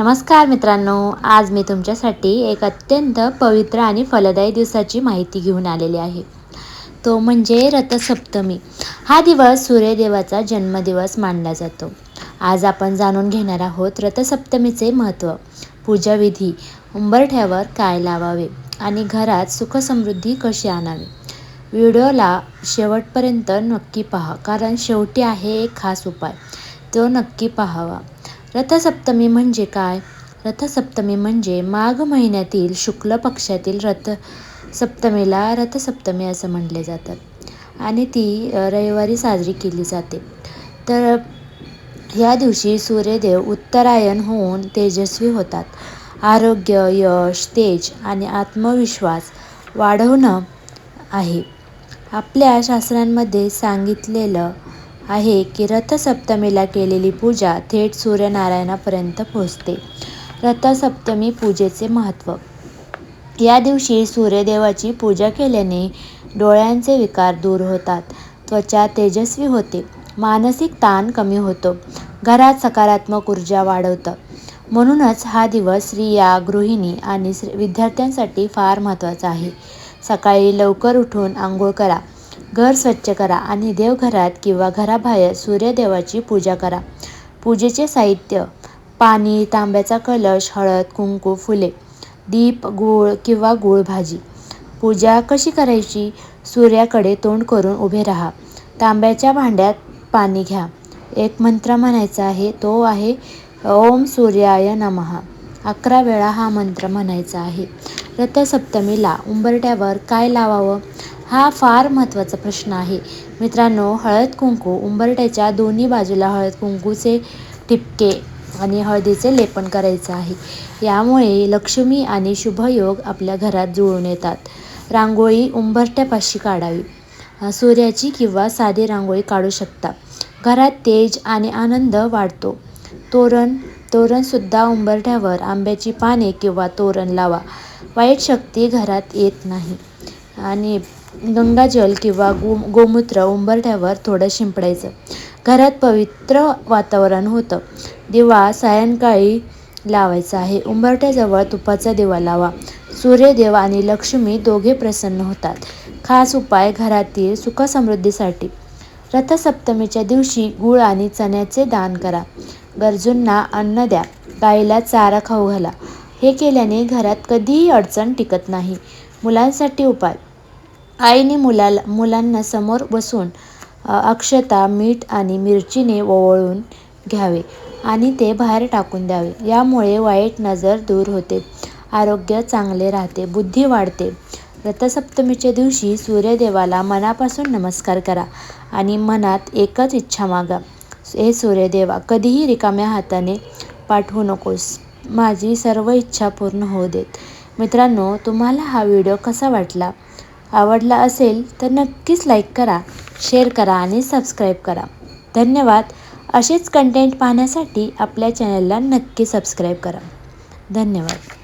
नमस्कार मित्रांनो आज मी तुमच्यासाठी एक अत्यंत पवित्र आणि फलदायी दिवसाची माहिती घेऊन आलेली आहे. तो म्हणजे रथसप्तमी. हा दिवस सूर्यदेवाचा जन्मदिवस मानला जातो. आज आपण जाणून घेणार आहोत रथसप्तमीचे महत्त्व पूजाविधी उंबरठ्यावर काय लावावे आणि घरात सुखसमृद्धी कशी आणावी? व्हिडिओला शेवटपर्यंत नक्की पहा कारण शेवटी आहे एक खास उपाय. तो नक्की पाहावा. रथसप्तमी म्हणजे काय? रथसप्तमी म्हणजे माघ महिन्यातील शुक्ल पक्षातील रथ सप्तमीला रथसप्तमी असं म्हटले जातात. आणि ती रविवारी साजरी केली जाते. तर या दिवशी सूर्यदेव उत्तरायण होऊन तेजस्वी होतात. आरोग्य यश तेज आणि आत्मविश्वास वाढवणं आहे. आपल्या शास्त्रांमध्ये सांगितलेलं आहे की रथसप्तमीला केलेली पूजा थेट सूर्यनारायणापर्यंत पोहोचते. रथसप्तमी पूजेचे महत्त्व. या दिवशी सूर्यदेवाची पूजा केल्याने डोळ्यांचे विकार दूर होतात. त्वचा तेजस्वी होते. मानसिक ताण कमी होतो. घरात सकारात्मक ऊर्जा वाढवतं. म्हणूनच हा दिवस स्त्रिया गृहिणी आणि विद्यार्थ्यांसाठी फार महत्त्वाचा आहे. सकाळी लवकर उठून आंघोळ करा. घर स्वच्छ करा आणि देवघरात किंवा घराबाहेर सूर्यदेवाची पूजा करा. पूजेचे साहित्य पाणी तांब्याचा कलश हळद कुंकू फुले दीप गूळ किंवा गूळ भाजी पूजा कशी करायची? सूर्याकडे तोंड करून उभे राहा. तांब्याच्या भांड्यात पाणी घ्या. एक मंत्र म्हणायचा आहे तो आहे ओम सूर्याय नमहा अकरा वेळा हा मंत्र म्हणायचा आहे. रथसप्तमीला उंबरट्यावर काय लावावं? हा फार महत्त्वाचा प्रश्न आहे. मित्रांनो हळद कुंकू उंबरट्याच्या दोन्ही बाजूला हळद कुंकूचे टिपके आणि हळदीचे लेपन करायचं आहे. यामुळे लक्ष्मी आणि शुभयोग आपल्या घरात जुळून येतात. रांगोळी उंबरट्यापाशी काढावी. सूर्याची किंवा साधी रांगोळी काढू शकता. घरात तेज आणि आनंद वाढतो. तोरण तोरणसुद्धा उंबरठ्यावर आंब्याची पाने किंवा तोरण लावा. वाईट शक्ती घरात येत नाही. आणि गंगाजल किंवा गो गोमूत्र उंबरठ्यावर थोडं शिंपडायचं. घरात पवित्र वातावरण होतं. दिवा सायंकाळी लावायचा आहे. उंबरठ्याजवळ तुपाचा दिवा लावा. सूर्यदेव आणि लक्ष्मी दोघे प्रसन्न होतात. खास उपाय घरातील सुखसमृद्धीसाठी. रथसप्तमीच्या दिवशी गूळ आणि चण्याचे दान करा. गरजूंना अन्न द्या. गाईला चारा खाऊ घाला. हे केल्याने घरात कधीही अडचण टिकत नाही. मुलांसाठी उपाय. आईने मुलाला मुलांना समोर बसून अक्षता मीठ आणि मिरचीने ओवळून घ्यावे आणि ते बाहेर टाकून द्यावे. यामुळे वाईट नजर दूर होते. आरोग्य चांगले राहते. बुद्धी वाढते. रथसप्तमीच्या दिवशी सूर्यदेवाला मनापासून नमस्कार करा आणि मनात एकच इच्छा मागा. हे सूर्यदेवा कधीही रिकाम्या हाताने पाठवू नकोस. माझी सर्व इच्छा पूर्ण होऊ देत. मित्रांनो तुम्हाला हा व्हिडिओ कसा वाटला? आवडला असेल तर नक्कीच लाईक करा शेअर करा आणि सबस्क्राईब करा. धन्यवाद. असेच कंटेंट पाहण्यासाठी आपल्या चॅनलला नक्की सबस्क्राईब करा. धन्यवाद.